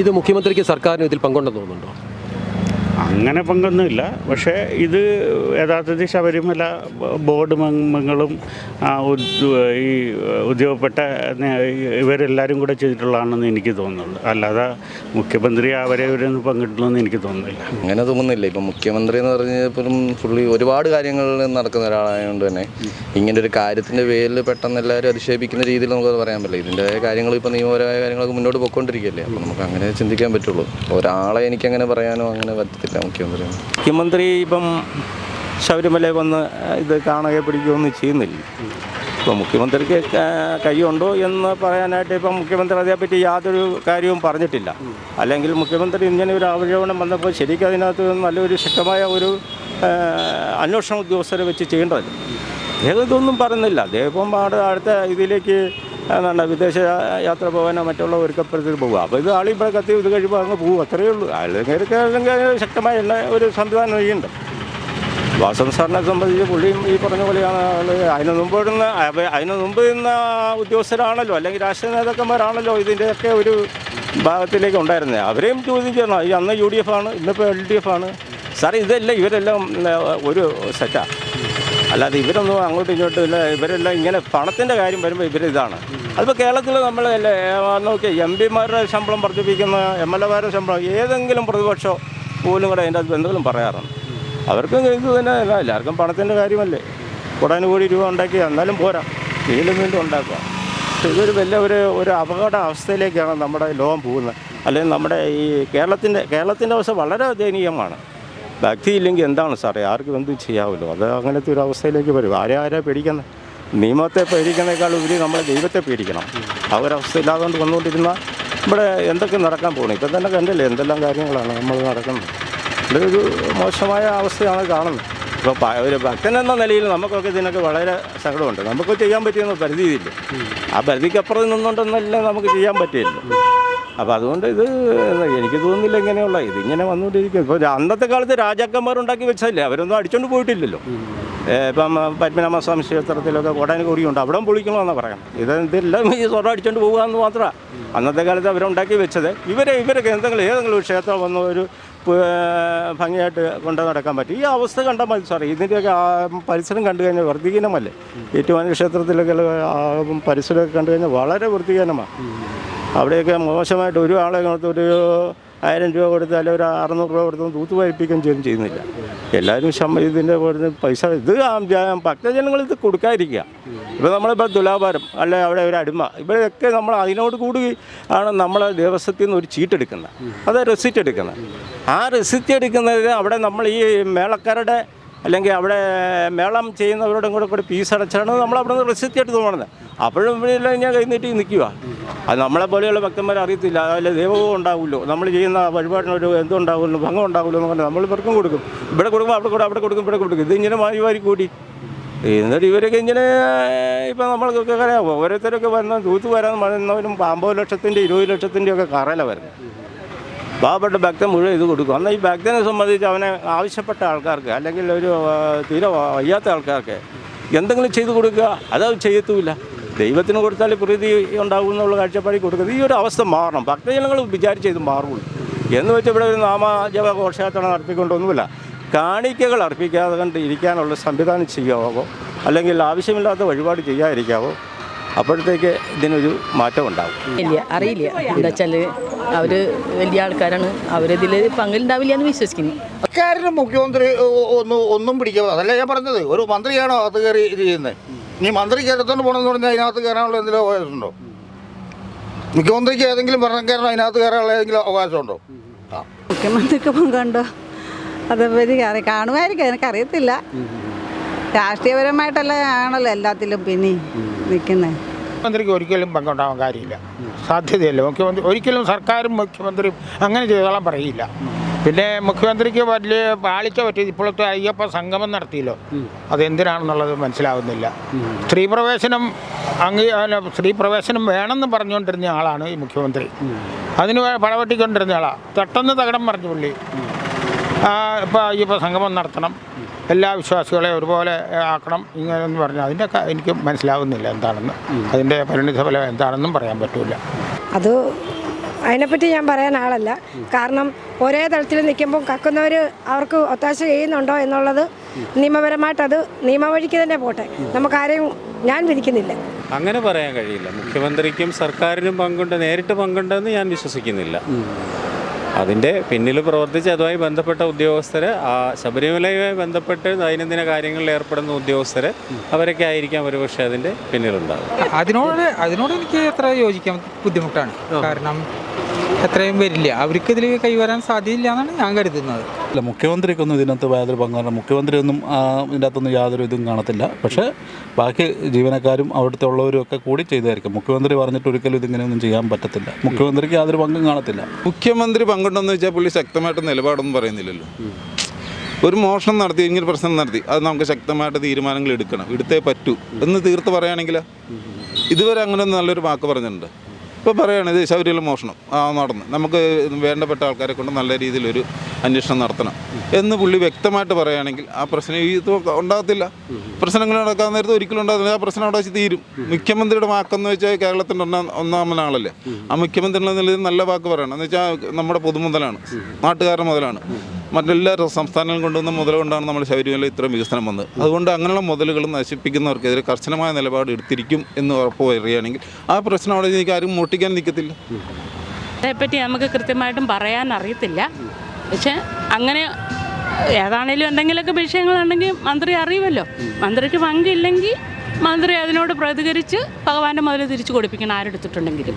ഇത് മുഖ്യമന്ത്രിക്ക് സർക്കാരിന് ഇതിൽ പങ്കുണ്ടെന്ന് തോന്നുന്നുണ്ടോ? അങ്ങനെ പങ്കൊന്നുമില്ല. പക്ഷേ ഇത് യഥാർത്ഥത്തിൽ ശബരിമല ബോർഡ് മംഗങ്ങളും ഈ ഉദ്യോഗപ്പെട്ട ഇവരെല്ലാവരും കൂടെ ചെയ്തിട്ടുള്ളതാണെന്ന് എനിക്ക് തോന്നുന്നുണ്ട്. അല്ലാതെ മുഖ്യമന്ത്രി അവരെ ഇവരൊന്നും പങ്കിട്ടുള്ളതെന്ന് എനിക്ക് തോന്നുന്നില്ല. അങ്ങനെ തോന്നുന്നില്ല. ഇപ്പം മുഖ്യമന്ത്രി എന്ന് പറഞ്ഞപ്പോഴും പുള്ളി ഒരുപാട് കാര്യങ്ങൾ നടക്കുന്ന ഒരാളായതുകൊണ്ട് തന്നെ ഇങ്ങനെ ഒരു കാര്യത്തിന്റെ പേരിൽ പെട്ടെന്ന് എല്ലാവരും അധിക്ഷേപിക്കുന്ന രീതിയിൽ നമുക്ക് പറയാൻ പറ്റില്ല. ഇതിന്റെ കാര്യങ്ങൾ ഇപ്പോൾ നിയമപരമായ കാര്യങ്ങളൊക്കെ മുന്നോട്ട് പോയിക്കൊണ്ടിരിക്കുകയല്ലേ? അപ്പോൾ നമുക്ക് അങ്ങനെ ചിന്തിക്കാൻ പറ്റുള്ളൂ. ഒരാളെ എനിക്കങ്ങനെ പറയാനോ അങ്ങനെ പറ്റത്തില്ല. മുഖ്യമന്ത്രി. മുഖ്യമന്ത്രി ഇപ്പം ശബരിമല വന്ന് ഇത് കാണുക പിടിക്കുകയൊന്നും ചെയ്യുന്നില്ല. ഇപ്പം മുഖ്യമന്ത്രിക്ക് കഴിയുണ്ടോ എന്ന് പറയാനായിട്ട് ഇപ്പം മുഖ്യമന്ത്രി അതേപ്പറ്റി യാതൊരു കാര്യവും പറഞ്ഞിട്ടില്ല. അല്ലെങ്കിൽ മുഖ്യമന്ത്രി ഇങ്ങനെ ഒരു ആരോപണം വന്നപ്പോൾ ശരിക്കും അതിനകത്ത് നല്ലൊരു ശക്തമായ ഒരു അന്വേഷണ ഉദ്യോഗസ്ഥരെ വെച്ച് ചെയ്യേണ്ടതല്ല? അദ്ദേഹം ഇതൊന്നും പറയുന്നില്ല. അദ്ദേഹം അടുത്ത ഇതിലേക്ക് എന്താണ് വിദേശ യാത്ര പോകാനോ മറ്റുള്ള ഒരുക്കപ്പെടുത്തി പോകുക അപ്പോൾ ഇത് ആളിപ്പോൾ കത്തി ഇത് കഴിയുമ്പോൾ അങ്ങ് പോകും അത്രയേ ഉള്ളൂ. അല്ലെങ്കിൽ അല്ലെങ്കിൽ ശക്തമായ ഒരു സംവിധാനം ചെയ്യുന്നുണ്ട് വാസം സാറിനെ സംബന്ധിച്ച് പുള്ളിയും ഈ പറഞ്ഞ പോലെയാണ് അതിന് മുമ്പ് ഇടുന്ന അതിന് മുമ്പ് ഇന്ന ഉദ്യോഗസ്ഥരാണല്ലോ അല്ലെങ്കിൽ രാഷ്ട്രീയ നേതാക്കന്മാരാണല്ലോ ഇതിന്റെയൊക്കെ ഒരു ഭാഗത്തിലേക്ക് ഉണ്ടായിരുന്നത്. അവരെയും ചോദ്യം ചെയ്യണം. അന്ന് യു ഡി എഫ് ആണ് ഇന്നിപ്പോൾ എൽ ഡി എഫ് ആണ്. സാർ ഇതെല്ലാം ഇവരെല്ലാം ഒരു സെറ്റാണ് അല്ലാതെ ഇവരൊന്നും അങ്ങോട്ടും ഇങ്ങോട്ടും ഇല്ല. ഇവരെല്ലാം ഇങ്ങനെ പണത്തിന്റെ കാര്യം വരുമ്പോൾ ഇവരിതാണ് അതിപ്പോൾ കേരളത്തിൽ നമ്മൾ നോക്കി എം പിമാരുടെ ശമ്പളം വർദ്ധിപ്പിക്കുന്ന എം എൽ എമാരുടെ ശമ്പളം ഏതെങ്കിലും പ്രതിപക്ഷം പോലും കൂടെ അതിന്റെ അകത്ത് എന്തെങ്കിലും പറയാറുണ്ട്. അവർക്ക് ഇത് തന്നെ എല്ലാവർക്കും പണത്തിന്റെ കാര്യമല്ലേ. കൂടാനും കൂടി രൂപ ഉണ്ടാക്കി എന്നാലും പോരാ. വീണ്ടും വീണ്ടും ഉണ്ടാക്കുക. ഇതൊരു വലിയ ഒരു ഒരു അപകട അവസ്ഥയിലേക്കാണ് നമ്മുടെ ലോകം പോകുന്നത്. അല്ലെങ്കിൽ നമ്മുടെ ഈ കേരളത്തിന്റെ കേരളത്തിന്റെ അവസ്ഥ വളരെ ദയനീയമാണ്. ഭക്തി ഇല്ലെങ്കിൽ എന്താണ് സാറേ? ആർക്കും എന്തും ചെയ്യാമല്ലോ അത് അങ്ങനത്തെ ഒരു അവസ്ഥയിലേക്ക് വരും. ആരെ ആരെ പേടിക്കുന്നത്? നിയമത്തെ പേടിക്കുന്നേക്കാൾ ഉപരി നമ്മൾ ദൈവത്തെ പേടിക്കണം. ആ ഒരു അവസ്ഥ ഇല്ലാതുകൊണ്ട് വന്നുകൊണ്ടിരുന്ന ഇവിടെ എന്തൊക്കെ നടക്കാൻ പോകണം ഇപ്പം തന്നെ കണ്ടില്ലേ എന്തെല്ലാം കാര്യങ്ങളാണ് നമ്മൾ നടക്കുന്നത്. ഇതൊരു മോശമായ അവസ്ഥയാണ് കാണുന്നത്. ഇപ്പോൾ ഒരു ഭക്തൻ എന്ന നിലയിൽ നമുക്കൊക്കെ ഇതിനൊക്കെ വളരെ സങ്കടമുണ്ട്. നമുക്ക് ചെയ്യാൻ പറ്റിയെന്ന് പരിധിയില്ല ആ പരിധിക്കപ്പുറം നിന്നുകൊണ്ടെന്നല്ലേ നമുക്ക് ചെയ്യാൻ പറ്റില്ല. അപ്പോൾ അതുകൊണ്ട് ഇത് എനിക്ക് തോന്നുന്നില്ല ഇങ്ങനെയുള്ള ഇത് ഇങ്ങനെ വന്നുകൊണ്ടിരിക്കും. ഇപ്പോൾ അന്നത്തെ കാലത്ത് രാജാക്കന്മാർ ഉണ്ടാക്കി വെച്ചതല്ലേ? അവരൊന്നും അടിച്ചോണ്ട് പോയിട്ടില്ലല്ലോ. ഇപ്പം പത്മനാഭ സ്വാമി ക്ഷേത്രത്തിലൊക്കെ കോടാനും കുറിയുണ്ട് അവിടെ പൊളിക്കണമെന്നാണ് പറയണം ഇത് ഇതെല്ലാം ഈ സ്വർണം അടിച്ചുകൊണ്ട് പോകുക എന്ന് മാത്രമാണ് അന്നത്തെ കാലത്ത് അവരുണ്ടാക്കി വെച്ചത് ഇവരെ ഇവരൊക്കെ എന്തെങ്കിലും ഏതെങ്കിലും ഒരു ക്ഷേത്രം വന്ന ഒരു ഭംഗിയായിട്ട് കൊണ്ട് നടക്കാൻ പറ്റും. ഈ അവസ്ഥ കണ്ടാൽ മതി സാറേ ഇതിന്റെയൊക്കെ പരിസരം കണ്ടു കഴിഞ്ഞാൽ വൃത്തിഹീനമല്ലേ? ഏറ്റുമാനൂർ ക്ഷേത്രത്തിലൊക്കെ പരിസരമൊക്കെ കണ്ടു കഴിഞ്ഞാൽ വളരെ വൃത്തിഹീനമാണ് അവിടെയൊക്കെ മോശമായിട്ട് ഒരു ആളെ കൊടുത്ത് ഒരു ആയിരം രൂപ കൊടുത്ത് അല്ലെങ്കിൽ ഒരു അറുന്നൂറ് രൂപ കൊടുത്ത് തൂത്ത് വരിപ്പിക്കുകയും ചെയ്യും ചെയ്യുന്നില്ല. എല്ലാവരും ശമ്പ ഇതിന്റെ കൊടുത്ത് പൈസ ഇത് ഭക്തജനങ്ങൾ ഇത് കൊടുക്കാതിരിക്കുക. ഇപ്പോൾ നമ്മളിപ്പോൾ തുലാഭാരം അല്ലെ അവിടെ ഒരു അടിമ. ഇവിടെയൊക്കെ നമ്മൾ അതിനോട് കൂടി ആണ് നമ്മൾ ദേവസ്വത്തിൽ നിന്ന് ഒരു ചീട്ട് എടുക്കുന്നത്. അത് റെസിറ്റ് എടുക്കുന്നത്. ആ റെസിറ്റ് എടുക്കുന്നതിന് അവിടെ നമ്മൾ ഈ മേളക്കാരുടെ അല്ലെങ്കിൽ അവിടെ മേളം ചെയ്യുന്നവരോടും കൂടെ കൂടി ഫീസ് അടച്ചാണ് നമ്മൾ അവിടെ നിന്ന് റെസിറ്റ് എടുത്ത് അപ്പോഴും ഇവിടെ ഞാൻ കൈനീട്ടി നിൽക്കുക അത് നമ്മളെ പോലെയുള്ള ഭക്തന്മാർ അറിയത്തില്ല. അതിൽ ദൈവവും ഉണ്ടാവുമല്ലോ. നമ്മൾ ചെയ്യുന്ന വഴിപാടിനൊരു എന്തുണ്ടാവുമല്ലോ ഭംഗം ഉണ്ടാവുമല്ലോ എന്ന് പറഞ്ഞാൽ നമ്മൾ ഇവർക്കും കൊടുക്കും. ഇവിടെ കൊടുക്കും അവിടെ കൊടുക്കും അവിടെ കൊടുക്കും ഇവിടെ കൊടുക്കും. ഇത് ഇങ്ങനെ മാറി മാറി കൂടി. എന്നിട്ട് ഇവരൊക്കെ ഇങ്ങനെ ഇപ്പം നമ്മൾക്കൊക്കെ അറിയാം ഓരോരുത്തരൊക്കെ വരുന്ന തൂത്ത് വരാൻ വരുന്നവരും അമ്പത് ലക്ഷത്തിന്റെ ഇരുപത് ലക്ഷത്തിന്റെയൊക്കെ കറല വരുന്നത് പാവപ്പെട്ട ഭക്തൻ മുഴുവൻ ഇത് കൊടുക്കും. എന്നാൽ ഈ ഭക്തനെ സംബന്ധിച്ച് അവനെ ആവശ്യപ്പെട്ട ആൾക്കാർക്ക് അല്ലെങ്കിൽ ഒരു തീരെ വയ്യാത്ത ആൾക്കാർക്ക് എന്തെങ്കിലും ചെയ്തു കൊടുക്കുക. അത് ചെയ്യത്തുമില്ല. ദൈവത്തിന് കൊടുത്താൽ പ്രീതി ഉണ്ടാകും എന്നുള്ള കാഴ്ചപ്പാടി കൊടുക്കുന്നത്. ഈ ഒരു അവസ്ഥ മാറണം. ഭക്തജനങ്ങൾ വിചാരിച്ച് ഇത് മാറുള്ളൂ. എന്ന് വെച്ച് ഇവിടെ ഒരു നാമജപ ഘോഷയാത്ര നടത്തിക്കൊണ്ടൊന്നുമില്ല. കാണിക്കകൾ അർപ്പിക്കാതെ കണ്ട് ഇരിക്കാനുള്ള സംവിധാനം ചെയ്യാവോ? അല്ലെങ്കിൽ ആവശ്യമില്ലാത്ത വഴിപാട് ചെയ്യാതിരിക്കാവോ? അപ്പോഴത്തേക്ക് ഇതിനൊരു മാറ്റം ഉണ്ടാകും ഇല്ല അറിയില്ല. എന്താ വെച്ചാൽ അവർ വലിയ ആൾക്കാരാണ്. അവരിതിൽ പങ്കുണ്ടാവില്ല എന്ന് വിശ്വസിക്കുന്നു. സർക്കാരിന് മുഖ്യമന്ത്രി ഒന്നും ഒന്നും പിടിക്കുക അതല്ല ഞാൻ പറഞ്ഞത്. ഒരു മന്ത്രിയാണോ അത് കയറി ഇത് ചെയ്യുന്നത് ഇനി മന്ത്രിക്ക് എടുത്തോണ്ട് പോകണമെന്ന് പറഞ്ഞാൽ അതിനകത്ത് കയറാനുള്ള എന്തെങ്കിലും അവകാശമുണ്ടോ? മുഖ്യമന്ത്രിക്ക് ഏതെങ്കിലും ഭരണക്കാരനോ അതിനകത്ത് കയറാനുള്ള ഏതെങ്കിലും അവകാശമുണ്ടോ? മുഖ്യമന്ത്രിക്ക് പങ്കുണ്ടോ? അറി കാണുമായിരിക്കും. എനിക്കറിയത്തില്ല. രാഷ്ട്രീയപരമായിട്ടല്ല ആണല്ലോ എല്ലാത്തിലും പിന്നെ നിൽക്കുന്നത് മുഖ്യമന്ത്രിക്ക് ഒരിക്കലും പങ്കുണ്ടാവാൻ കാര്യമില്ല. സാധ്യതയില്ല. മുഖ്യമന്ത്രി ഒരിക്കലും സർക്കാരും മുഖ്യമന്ത്രിയും അങ്ങനെ ചെയ്തോളാൻ പറയില്ല. പിന്നെ മുഖ്യമന്ത്രിക്ക് വലിയ പാളിച്ച പറ്റിയത് ഇപ്പോഴത്തെ അയ്യപ്പ സംഗമം നടത്തിയല്ലോ. അതെന്തിനാണെന്നുള്ളത് മനസ്സിലാവുന്നില്ല. സ്ത്രീ പ്രവേശനം അങ്ങ് സ്ത്രീ പ്രവേശനം വേണമെന്ന് പറഞ്ഞുകൊണ്ടിരുന്ന ആളാണ് ഈ മുഖ്യമന്ത്രി. അതിന് പടവെട്ടിക്കൊണ്ടിരുന്ന ആളാണ് പെട്ടെന്ന് തകടം പറഞ്ഞു പുള്ളി. ഇപ്പോൾ അയ്യപ്പ സംഗമം നടത്തണം. എല്ലാ വിശ്വാസികളെ ഒരുപോലെ ആക്കണം ഇങ്ങനെയെന്ന് പറഞ്ഞാൽ അതിന്റെയൊക്കെ എനിക്ക് മനസ്സിലാവുന്നില്ല എന്താണെന്ന്. അതിന്റെ പരിണിതി ഫലം എന്താണെന്നും പറയാൻ പറ്റില്ല അത് അതിനെപ്പറ്റി ഞാൻ പറയാൻ ആളല്ല. കാരണം ഒരേ തലത്തിൽ നിൽക്കുമ്പോൾ കക്കുന്നവർ അവർക്ക് ഒത്താശ ചെയ്യുന്നുണ്ടോ എന്നുള്ളത് നിയമപരമായിട്ട് അത് നിയമവഴിക്ക് തന്നെ പോട്ടെ. നമുക്കാരെയും ഞാൻ വിധിക്കുന്നില്ല. അങ്ങനെ പറയാൻ കഴിയില്ല. മുഖ്യമന്ത്രിക്കും സർക്കാരിനും പങ്കുണ്ട് നേരിട്ട് പങ്കുണ്ടെന്ന് ഞാൻ വിശ്വസിക്കുന്നില്ല. അതിന്റെ പിന്നിൽ പ്രവർത്തിച്ച് അതുമായി ബന്ധപ്പെട്ട ഉദ്യോഗസ്ഥർ ആ ശബരിമലയുമായി ബന്ധപ്പെട്ട് ദൈനംദിന കാര്യങ്ങളിൽ ഏർപ്പെടുന്ന ഉദ്യോഗസ്ഥർ അവരൊക്കെ ആയിരിക്കാം ഒരുപക്ഷെ അതിന്റെ പിന്നിലുണ്ടാകും അതിനോട് അതിനോട് എനിക്ക് എത്ര യോജിക്കാൻ ബുദ്ധിമുട്ടാണ്. കാരണം എത്രയും വരില്ല. അവർക്ക് ഇതിൽ കൈവരാൻ സാധ്യതയില്ല എന്നാണ് ഞാൻ കരുതുന്നത്. അല്ല മുഖ്യമന്ത്രിക്കൊന്നും ഇതിനകത്ത് യാതൊരു പങ്കാണ് മുഖ്യമന്ത്രിയൊന്നും ഇതിന്റെ അകത്തൊന്നും യാതൊരു ഇതും കാണത്തില്ല. പക്ഷേ ബാക്കി ജീവനക്കാരും അവിടുത്തെ ഉള്ളവരും ഒക്കെ കൂടി ചെയ്തായിരിക്കും. മുഖ്യമന്ത്രി പറഞ്ഞിട്ട് ഒരിക്കലും ഇതിങ്ങനെയൊന്നും ചെയ്യാൻ പറ്റത്തില്ല. മുഖ്യമന്ത്രിക്ക് യാതൊരു പങ്കും കാണത്തില്ല. മുഖ്യമന്ത്രി പങ്കുണ്ടെന്ന് വെച്ചാൽ പുള്ളി ശക്തമായിട്ട് നിലപാടൊന്നും പറയുന്നില്ലല്ലോ. ഒരു മോഷണം നടത്തി ഇങ്ങനെ പ്രശ്നം നടത്തി അത് നമുക്ക് ശക്തമായിട്ട് തീരുമാനങ്ങൾ എടുക്കണം. എടുത്തേ പറ്റൂ എന്ന് തീർത്ത് പറയുകയാണെങ്കിൽ ഇതുവരെ അങ്ങനെ നല്ലൊരു വാക്ക് പറഞ്ഞിട്ടുണ്ട്. ഇപ്പോൾ പറയുകയാണ് ഇത് ശബരിമല മോഷണം. ആ നടന്ന്. നമുക്ക് വേണ്ടപ്പെട്ട ആൾക്കാരെ കൊണ്ട് നല്ല രീതിയിലൊരു അന്വേഷണം നടത്തണം. എന്ന് പുള്ളി വ്യക്തമായിട്ട് പറയുകയാണെങ്കിൽ ആ പ്രശ്നം ഇത് ഉണ്ടാകത്തില്ല. പ്രശ്നങ്ങൾ നടക്കാൻ നേരത്തെ ഒരിക്കലും ഉണ്ടാകത്തില്ല. ആ പ്രശ്നം അവിടെ വെച്ച് തീരും. മുഖ്യമന്ത്രിയുടെ വാക്കെന്ന് വെച്ചാൽ കേരളത്തിന്റെ ഒന്നാം ഒന്നാമനാളല്ലേ ആ മുഖ്യമന്ത്രി നല്ല വാക്ക് പറയണം. എന്ന് വെച്ചാൽ നമ്മുടെ പൊതുമുതലാണ്. നാട്ടുകാരുടെ മുതലാണ്. മറ്റെല്ലാ സംസ്ഥാനങ്ങളും കൊണ്ടുവന്ന മുതൽ കൊണ്ടാണ് നമ്മൾ ശബരിമല ഇത്രയും വികസനം വന്നത്. അതുകൊണ്ട് അങ്ങനെയുള്ള മുതലുകൾ നശിപ്പിക്കുന്നവർക്കെതിരെ കർശനമായ നിലപാട് എടുത്തിരിക്കും എന്ന് ഉറപ്പ് വരികയാണെങ്കിൽ ആ പ്രശ്നം അവിടെ എനിക്ക് ആരും മോട്ടിക്കാൻ നിൽക്കത്തില്ല. അതേപ്പറ്റി നമുക്ക് കൃത്യമായിട്ടും പറയാൻ അറിയത്തില്ല. പക്ഷെ അങ്ങനെ ഏതാണേലും എന്തെങ്കിലുമൊക്കെ വിഷയങ്ങളുണ്ടെങ്കിൽ മന്ത്രി അറിയുമല്ലോ. മന്ത്രിക്ക് പങ്കില്ലെങ്കിൽ മന്ത്രി അതിനോട് പ്രതികരിച്ച് ഭഗവാന്റെ മുതൽ തിരിച്ചു കൊടുപ്പിക്കണം ആരെടുത്തിട്ടുണ്ടെങ്കിലും.